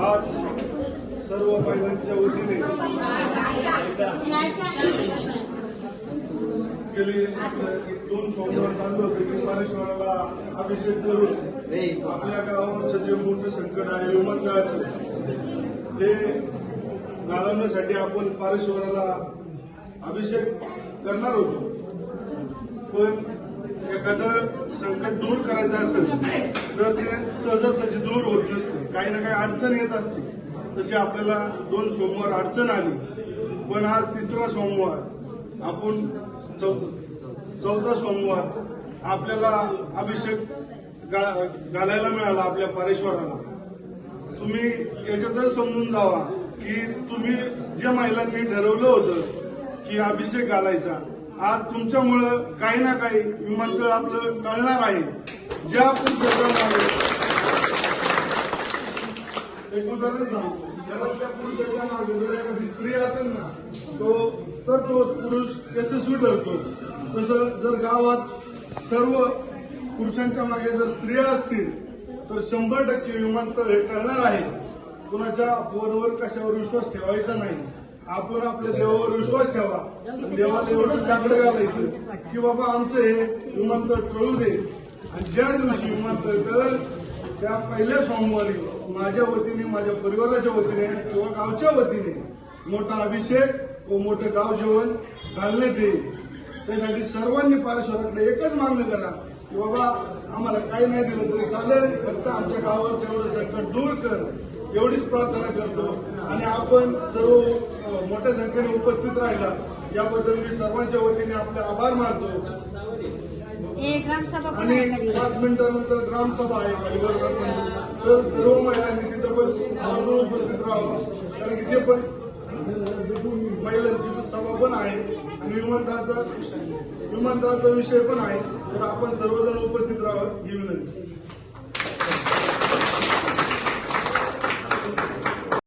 आज सर्व महिलांच्या वतीने गेली दोन सोमवार चालू होते. की अभिषेक करून आपल्या गावाचं जे मोठं संकट आहे विमानतळाचं ते घालवण्यासाठी आपण पारेश्वराला अभिषेक करणार होतो. पण एखादं संकट दूर करायचं असेल तर ते सहजासहजी दूर होत नसते. काही ना काही अडचण येत असते. तशी आपल्याला दोन सोमवार अडचण आली पण आज तिसरा सोमवार आपण चौथा सोमवार आपल्याला अभिषेक गा- घालायला मिळाला आपल्या पारेश्वराला. तुम्ही याच्यातच समजून जावा की तुम्ही ज्या महिलांनी ठरवलं होतं की अभिषेक घालायचा आज तुमच्यामुळं काही ना काही विमानतळ आपलं कळणार आहे. ज्या पुरुषाच्या मागे एक उदाहरण सांगतो. पुरुषाच्या मागे जर एखादी स्त्री असेल ना तो तर तो पुरुष यशस्वी ठरतो. तसं जर गावात सर्व पुरुषांच्या मागे जर स्त्रिया असतील तर शंभर टक्के विमानतळ हे करणार आहे. कुणाच्या फोनवर कशावर विश्वास ठेवायचा नाही. आपण आपल्या देवावर विश्वास ठेवा. देवाला एवढंच साकडं घालायचं. की बाबा आमचं हे विमानतळ कळू दे. आणि ज्या दिवशी विमानतळ कळेल त्या पहिल्या सोमवारी माझ्या वतीने माझ्या परिवाराच्या वतीने किंवा गावच्या वतीने मोठा अभिषेक व मोठं गाव जेवण घालण्यात येईल. त्यासाठी सर्वांनी पारेश्वराकडे एकच मागणं करा. की बाबा आम्हाला काही नाही दिलं तरी चालेल फक्त आमच्या गावावर तेवढं संकट दूर कर एवढीच प्रार्थना करतो. आणि आपण सर्व मोठ्या संख्येने उपस्थित राहिला याबद्दल मी सर्वांच्या वतीने आपले आभार मानतो. आणि पाच मिनिटानंतर ग्रामसभा आहे तर सर्व महिलांनी तिथं पण उपस्थित राहावं कारण की ते पण महिलांची सभा पण आहे. आणि विमानतळाचा विमानतळाचा विषय पण आहे. तर आपण सर्वजण उपस्थित राहावं ही विनंती.